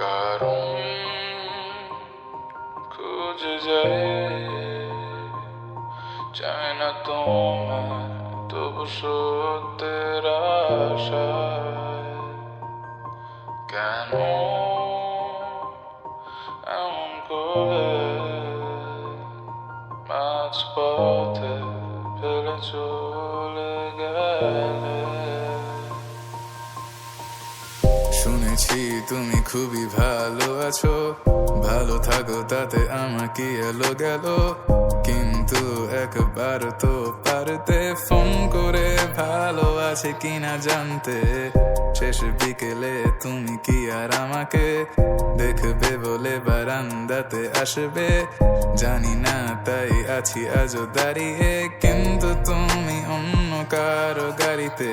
কারণ খুঁজে যায় চায় না তোমার তবু সত্যের আশায়। কেন এমন করে মাঝ পথে ফেলে চলে গেলে? শুনেছি তুমি খুবই ভালো আছো। ভালো থাকো, তাতে আমার কি এলো গেল? কিন্তু একবার তো পারতে ফোন করে ভালো আছে কিনা জানতে। শেষ বিকেলে তুমি কি আর আমাকে দেখবে বলে বারান্দাতে আসবে? জানি না, তাই আছি আজও দাঁড়িয়ে। কিন্তু তুমি অন্য কারও গাড়িতে।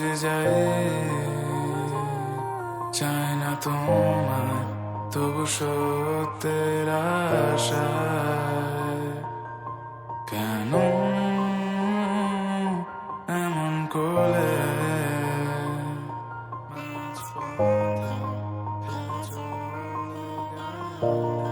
খুঁজে যায় চায় না তোমার তবু সত্যের আশায় কেন এমন করে চলে গেলে?